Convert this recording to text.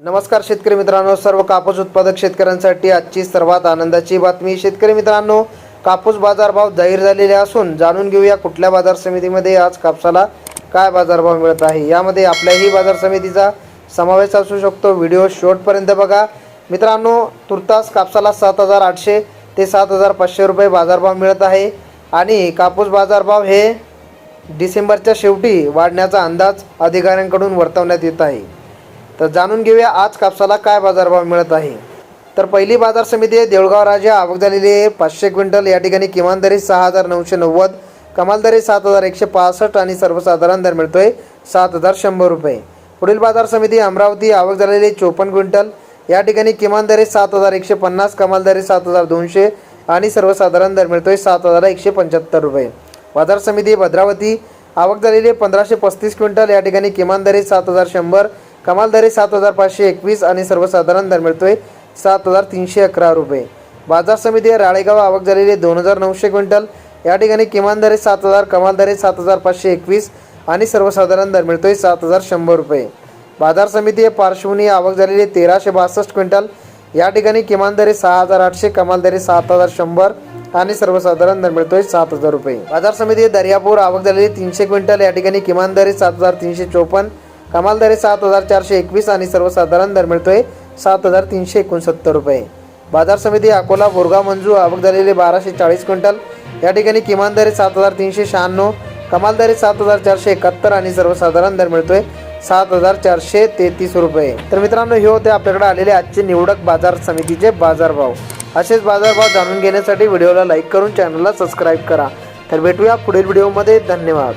नमस्कार शेतकरी मित्रांनो सर्व कापूस उत्पादक शेतकऱ्यांसाठी आजची सर्वात आनंदाची बातमी. शेतकरी मित्रांनो कापूस बाजारभाव जाहीर झालेले असून जाणून घेऊया कुठल्या बाजार समितीमध्ये आज कापसाला काय बाजारभाव मिळत आहे. यामध्ये आपल्याही बाजार समितीचा समावेश असू शकतो. व्हिडिओ शेवटपर्यंत बघा. मित्रांनो तुर्तास कापसाला सात हजार आठशे ते सात हजार पाचशे रुपये बाजारभाव मिळत आहे आणि कापूस बाजारभाव हे डिसेंबरच्या शेवटी वाढण्याचा अंदाज अधिकाऱ्यांकडून वर्तवण्यात येत आहे. तर जाणून घेऊया आज कापसाला काय बाजारभाव मिळत आहे. तर पहिली बाजार समिती देऊळगाव राजा. आवक झालेली आहे पाचशे क्विंटल. या ठिकाणी किमान दरी सहा हजार नऊशे नव्वद कमाल दरी सात हजार एकशे पासष्ट आणि सर्वसाधारण दर मिळतोय सात हजार शंभर रुपये. पुढील बाजार समिती अमरावती. आवक झालेली आहे चोपन्न क्विंटल. या ठिकाणी किमान दरी सात हजार एकशे पन्नास कमाल दरी सात हजार दोनशे आणि सर्वसाधारण दर मिळतोय सात हजार एकशे पंच्याहत्तर रुपये. बाजार समिती भद्रावती. आवक झालेली पंधराशे पस्तीस क्विंटल. या ठिकाणी किमान दरी सात हजार शंभर कमाल दरी सात हजार पाचशे एकवीस आणि सर्वसाधारण दर मिळतोय सात हजार तीनशे अकरा रुपये. बाजार समिती राळेगाव आवक झालेली दोन हजार नऊशे क्विंटल. या ठिकाणी किमान दरी सात हजार कमाल दरी सात हजार पाचशे एकवीस आणि सर्वसाधारण दर मिळतोय सात हजार शंभर रुपये. बाजार समिती आहे पार्श्वनी आवक झालेली तेराशे बासष्ट क्विंटल. या ठिकाणी किमान दरी सहा हजार आठशे कमाल दरी सात हजार शंभर आणि सर्वसाधारण दर मिळतोय सात हजार रुपये. बाजार समिती दर्यापूर आवक झालेली तीनशे क्विंटल. या ठिकाणी किमान दरी सात हजार तीनशे चोपन्न कमाल दरी सात हजार चारशे एकवीस आणि सर्वसाधारण दर मिळतोय सात हजार तीनशे एकोणसत्तर रुपये. बाजार समिती अकोला बोरगाव मंजू आवक झालेले बाराशे चाळीस क्विंटल. या ठिकाणी किमान दर सात हजार तीनशे शहाण्णव कमाल दर सात हजार चारशे एकाहत्तर आणि सर्वसाधारण दर मिळतोय सात हजार चारशे तेहतीस रुपये. तर मित्रांनो हे होते आपल्याकडे आलेले आजचे निवडक बाजार समितीचे बाजारभाव. असेच बाजारभाव जाणून घेण्यासाठी व्हिडिओला लाईक करून चॅनलला सबस्क्राईब करा. तर भेटूया पुढील व्हिडिओमध्ये. धन्यवाद.